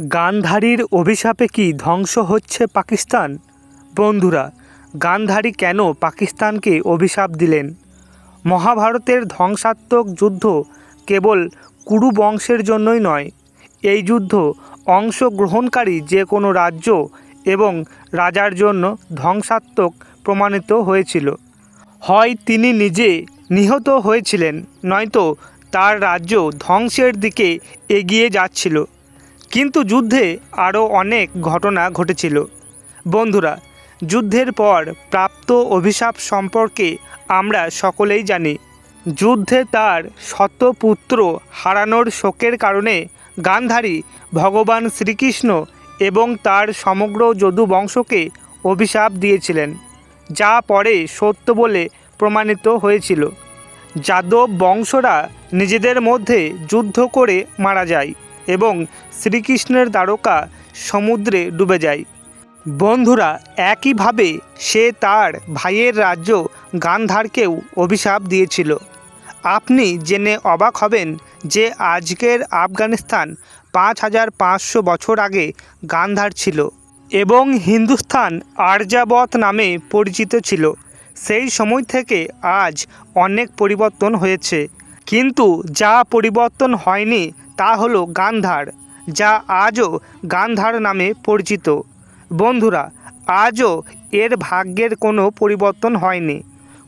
গান্ধারীর অভিশাপে কি ধ্বংস হচ্ছে পাকিস্তান? বন্ধুরা, গান্ধারী কেন পাকিস্তানকে অভিশাপ দিলেন? মহাভারতের ধ্বংসাত্মক যুদ্ধ কেবল কুরু বংশের জন্যই নয়, এই যুদ্ধ অংশগ্রহণকারী যে কোনো রাজ্য এবং রাজার জন্য ধ্বংসাত্মক প্রমাণিত হয়েছিল। হয় তিনি নিজে নিহত হয়েছিলেন, নয়তো তার রাজ্য ধ্বংসের দিকে এগিয়ে যাচ্ছিল। কিন্তু যুদ্ধে আরও অনেক ঘটনা ঘটেছিল। বন্ধুরা, যুদ্ধের পর প্রাপ্ত অভিশাপ সম্পর্কে আমরা সকলেই জানি, যুদ্ধে তার শতপুত্র হারানোর শোকের কারণে গান্ধারী ভগবান শ্রীকৃষ্ণ এবং তার সমগ্র যদু বংশকে অভিশাপ দিয়েছিলেন, যা পরে সত্য বলে প্রমাণিত হয়েছিল। যাদব বংশরা নিজেদের মধ্যে যুদ্ধ করে মারা যায়। এবং শ্রীকৃষ্ণের দ্বারকা সমুদ্রে ডুবে যায়। বন্ধুরা, একইভাবে সে তার ভাইয়ের রাজ্য গান্ধারকেও অভিশাপ দিয়েছিল। আপনি জেনে অবাক হবেন যে আজকের আফগানিস্তান পাঁচ হাজার পাঁচশো বছর আগে গান্ধার ছিল এবং হিন্দুস্তান আর্যাবত নামে পরিচিত ছিল। সেই সময় থেকে আজ অনেক পরিবর্তন হয়েছে। কিন্তু যা পরিবর্তন হয়নি তা হলো গান্ধার, যা আজও গান্ধার নামে পরিচিত। বন্ধুরা, আজও এর ভাগ্যের কোনো পরিবর্তন হয়নি।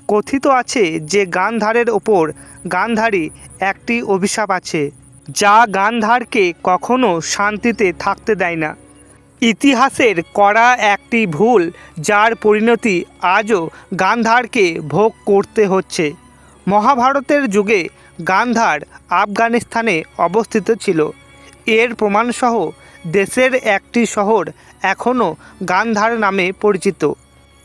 কথিত আছে যে গান্ধারের ওপর গান্ধারী একটি অভিশাপ আছে, যা গান্ধারকে কখনো শান্তিতে থাকতে দেয় না। ইতিহাসের করা একটি ভুল যার পরিণতি আজও গান্ধারকে ভোগ করতে হচ্ছে। মহাভারতের যুগে গান্ধার আফগানিস্তানে অবস্থিত ছিল। এর প্রমাণসহ দেশের একটি শহর এখনও গান্ধার নামে পরিচিত।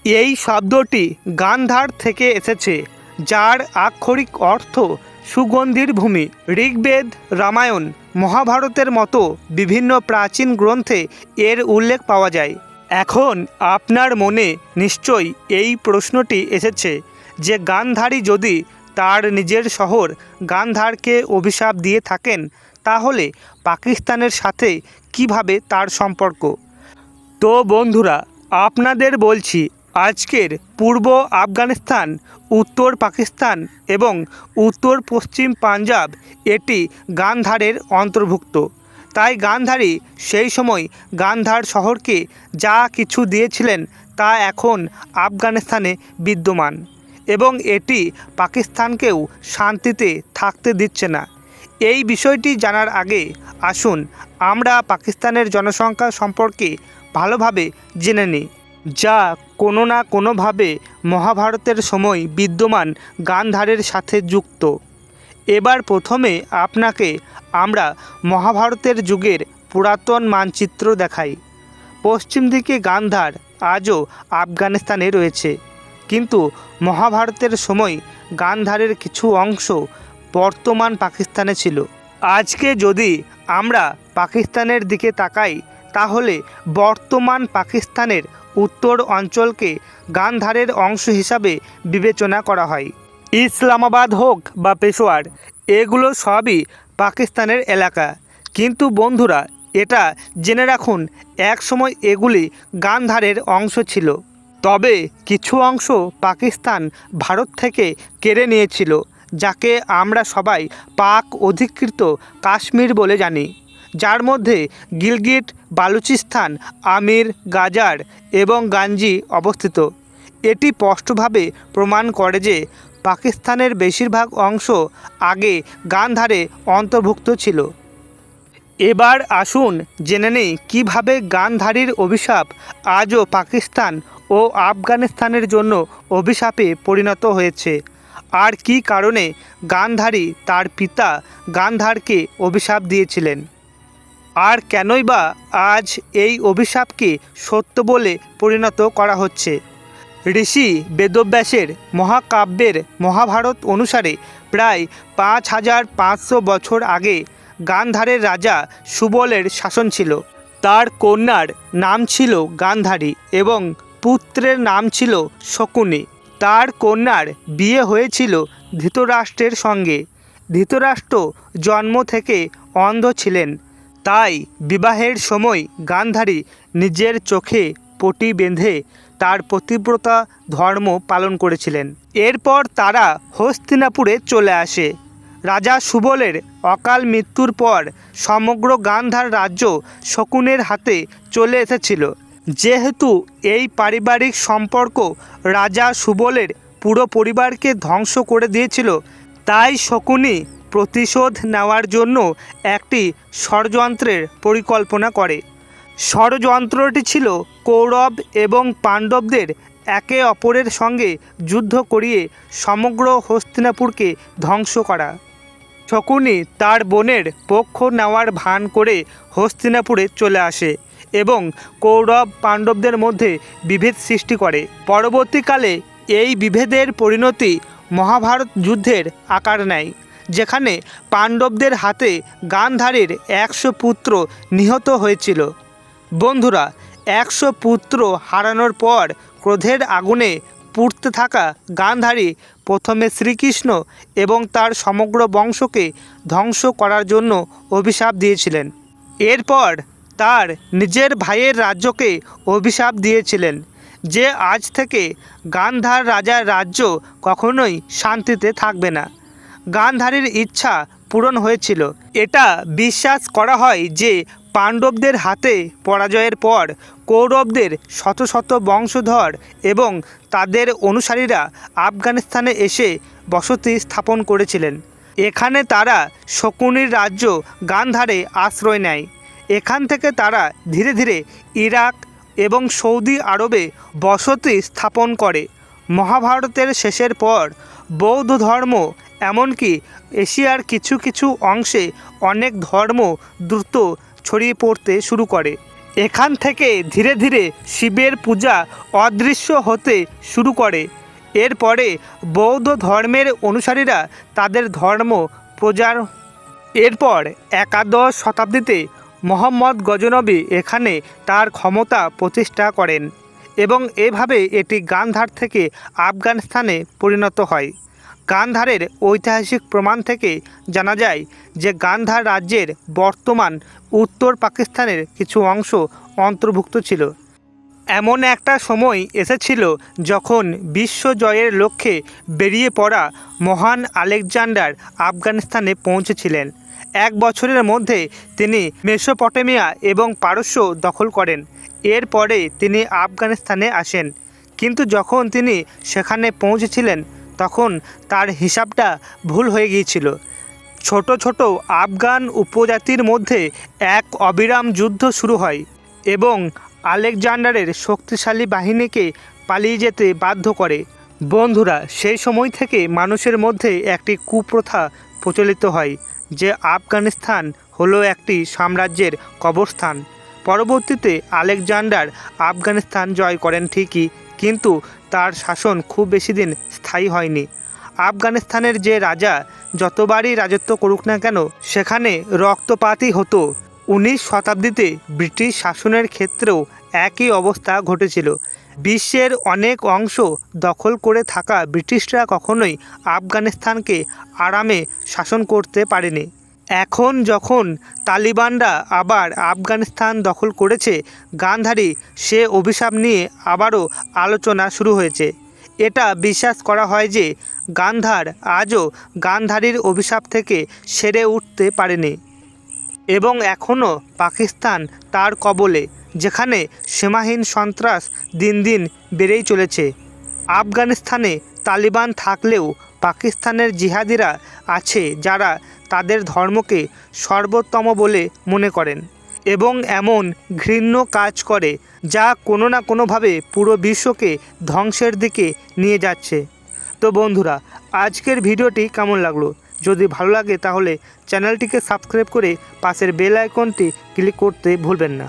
এই শব্দটি গান্ধার থেকে এসেছে, যার আক্ষরিক অর্থ সুগন্ধির ভূমি। ঋগ্বেদ, রামায়ণ, মহাভারতের মতো বিভিন্ন প্রাচীন গ্রন্থে এর উল্লেখ পাওয়া যায়। এখন আপনার মনে নিশ্চয়ই এই প্রশ্নটি এসেছে যে গান্ধারী যদি তার নিজের শহর গান্ধারকে অভিশাপ দিয়ে থাকেন, তাহলে পাকিস্তানের সাথে কীভাবে তার সম্পর্ক? তো বন্ধুরা, আপনাদের বলছি, আজকের পূর্ব আফগানিস্তান, উত্তর পাকিস্তান এবং উত্তর পশ্চিম পাঞ্জাব এটি গান্ধারের অন্তর্ভুক্ত। তাই গান্ধারী সেই সময় গান্ধার শহরকে যা কিছু দিয়েছিলেন তা এখন আফগানিস্তানে বিদ্যমান। এবং এটি পাকিস্তানকেও শান্তিতে থাকতে দিচ্ছে না। এই বিষয়টি জানার আগে আসুন, আমরা পাকিস্তানের জনসংখ্যা সম্পর্কে ভালোভাবে জেনে নিই, যা কোনো না কোনোভাবে মহাভারতের সময় বিদ্যমান গান্ধারের সাথে যুক্ত। এবার প্রথমে আপনাকে আমরা মহাভারতের যুগের পুরাতন মানচিত্র দেখাই। পশ্চিম দিকে গান্ধার আজও আফগানিস্তানে রয়েছে। কিন্তু মহাভারতের সময় গান্ধারের কিছু অংশ বর্তমান পাকিস্তানে ছিল। আজকে যদি আমরা পাকিস্তানের দিকে তাকাই, তাহলে বর্তমান পাকিস্তানের উত্তর অঞ্চলকে গান্ধারের অংশ হিসাবে বিবেচনা করা হয়। ইসলামাবাদ হোক বা পেশোয়ার, এগুলো সবই পাকিস্তানের এলাকা। কিন্তু বন্ধুরা, এটা জেনে রাখুন, একসময় এগুলি গান্ধারের অংশ ছিল। তবে কিছু অংশ পাকিস্তান ভারত থেকে কেড়ে নিয়েছিল, যাকে আমরা সবাই পাক অধিকৃত কাশ্মীর বলে জানি। যার মধ্যে গিলগিট, বালুচিস্তান, আমির, গাজার এবং গাঞ্জি অবস্থিত। এটি স্পষ্টভাবে প্রমাণ করে যে পাকিস্তানের বেশিরভাগ অংশ আগে গান্ধারে অন্তর্ভুক্ত ছিল। এবার আসুন জেনে নেই কীভাবে গান্ধারীর অভিশাপ আজও পাকিস্তান ও আফগানিস্তানের জন্য অভিশাপে পরিণত হয়েছে। আর কী কারণে গান্ধারী তার পিতা গান্ধারকে অভিশাপ দিয়েছিলেন? আর কেনই বা আজ এই অভিশাপকে সত্য বলে পরিণত করা হচ্ছে? ঋষি বেদব্যাসের মহাকাব্যের মহাভারত অনুসারে প্রায় পাঁচ হাজার পাঁচশো বছর আগে গান্ধারের রাজা সুবলের শাসন ছিল। তার কন্যার নাম ছিল গান্ধারী এবং পুত্রের নাম ছিল শকুনি। তার কন্যার বিয়ে হয়েছিল ধৃতরাষ্ট্রের সঙ্গে। ধৃতরাষ্ট্র জন্ম থেকে অন্ধ ছিলেন। তাই বিবাহের সময় গান্ধারী নিজের চোখে পটি বেঁধে তার পতিব্রতা ধর্ম পালন করেছিলেন। এরপর তারা হস্তিনাপুরে চলে আসে। রাজা সুবলের অকাল মৃত্যুর পর সমগ্র গান্ধার রাজ্য শকুনের হাতে চলে এসেছিল। যেহেতু এই পারিবারিক সম্পর্ক রাজা সুবলের পুরো পরিবারকে ধ্বংস করে দিয়েছিল, তাই শকুনি প্রতিশোধ নেওয়ার জন্য একটি ষড়যন্ত্রের পরিকল্পনা করে। ষড়যন্ত্রটি ছিল কৌরব এবং পাণ্ডবদের একে অপরের সঙ্গে যুদ্ধ করিয়ে সমগ্র হস্তিনাপুরকে ধ্বংস করা। শকুনি তার বোনের পক্ষ নেওয়ার ভান করে হস্তিনাপুরে চলে আসে। এবং কৌরব পাণ্ডবদের মধ্যে বিভেদ সৃষ্টি করে। পরবর্তীকালে এই বিভেদের পরিণতি মহাভারত যুদ্ধের আকার নেয়, যেখানে পাণ্ডবদের হাতে গান্ধারীর একশো পুত্র নিহত হয়েছিল। বন্ধুরা, একশো পুত্র হারানোর পর ক্রোধের আগুনে পুড়তে থাকা গান্ধারী প্রথমে শ্রীকৃষ্ণ এবং তার সমগ্র বংশকে ধ্বংস করার জন্য অভিশাপ দিয়েছিলেন। এরপর তার নিজের ভাইয়ের রাজ্যকে অভিশাপ দিয়েছিলেন, যে আজ থেকে গান্ধার রাজার রাজ্য কখনোই শান্তিতে থাকবে না। গান্ধারীর ইচ্ছা পূরণ হয়েছিল। এটা বিশ্বাস করা হয় যে পাণ্ডবদের হাতে পরাজয়ের পর কৌরবদের শত শত বংশধর এবং তাদের অনুসারীরা আফগানিস্তানে এসে বসতি স্থাপন করেছিলেন। এখানে তারা শকুনির রাজ্য গান্ধারে আশ্রয় নেয়। এখান থেকে তারা ধীরে ধীরে ইরাক এবং সৌদি আরবে বসতি স্থাপন করে। মহাভারতের শেষের পর বৌদ্ধ ধর্ম, এমনকি এশিয়ার কিছু কিছু অংশে অনেক ধর্ম দ্রুত ছড়িয়ে পড়তে শুরু করে। এখান থেকে ধীরে ধীরে শিবের পূজা অদৃশ্য হতে শুরু করে। এরপরে বৌদ্ধ ধর্মের অনুসারীরা তাদের ধর্ম প্রচার, এরপর একাদশ শতাব্দীতে মোহাম্মদ গজনবী এখানে তার ক্ষমতা প্রতিষ্ঠা করেন এবং এভাবে এটি গান্ধার থেকে আফগানিস্তানে পরিণত হয়। গান্ধারের ঐতিহাসিক প্রমাণ থেকে জানা যায় যে গান্ধার রাজ্যের বর্তমান উত্তর পাকিস্তানের কিছু অংশ অন্তর্ভুক্ত ছিল। এমন একটা সময় এসেছিল যখন বিশ্ব জয়ের লক্ষ্যে বেরিয়ে পড়া মহান আলেকজান্ডার আফগানিস্তানে পৌঁছেছিলেন। এক বছরের মধ্যে তিনি মেসোপটেমিয়া এবং পারস্য দখল করেন। এরপরে তিনি আফগানিস্তানে আসেন। কিন্তু যখন তিনি সেখানে পৌঁছেছিলেন, তখন তার হিসাবটা ভুল হয়ে গিয়েছিল। ছোট ছোট আফগান উপজাতির মধ্যে এক অবিরাম যুদ্ধ শুরু হয় এবং আলেকজান্ডারের শক্তিশালী বাহিনীকে পালিয়ে যেতে বাধ্য করে। বন্ধুরা, সেই সময় থেকে মানুষের মধ্যে একটি কুপ্রথা প্রচলিত হয়, যে আফগানিস্তান হলো একটি সাম্রাজ্যের কবরস্থান। পরবর্তীতে আলেকজান্ডার আফগানিস্তান জয় করেন ঠিকই, কিন্তু তার শাসন খুব বেশি দিন স্থায়ী হয়নি। আফগানিস্তানের যে রাজা যতবারই রাজত্ব করুক না কেন, সেখানে রক্তপাতই হতো। উনিশ শতাব্দীতে ব্রিটিশ শাসনের ক্ষেত্রেও একই অবস্থা ঘটেছিল। বিশ্বের অনেক অংশ দখল করে থাকা ব্রিটিশরা কখনোই আফগানিস্তানকে আরামে শাসন করতে পারেনি। এখন যখন তালিবানরা আবার আফগানিস্তান দখল করেছে, গান্ধারী সে অভিশাপ নিয়ে আবারও আলোচনা শুরু হয়েছে। এটা বিশ্বাস করা হয় যে গান্ধার আজও গান্ধারীর অভিশাপ থেকে সেরে উঠতে পারেনি। এবং এখনও পাকিস্তান তার কবলে। যেখানে সীমাহীন সন্ত্রাস দিন দিন বেড়েই চলেছে। আফগানিস্তানে তালিবান থাকলেও পাকিস্তানের জিহাদিরা আছে যারা তাদের ধর্মকে সর্বোত্তম বলে মনে করেন এবং এমন ঘৃণ্য কাজ করে যা কোনো না কোনোভাবে পুরো বিশ্বকে ধ্বংসের দিকে নিয়ে যাচ্ছে। তো বন্ধুরা, আজকের ভিডিওটি কেমন লাগল? যদি ভালো লাগে তাহলে চ্যানেলটিকে সাবস্ক্রাইব করে পাশের বেল আইকনটি ক্লিক করতে ভুলবেন না।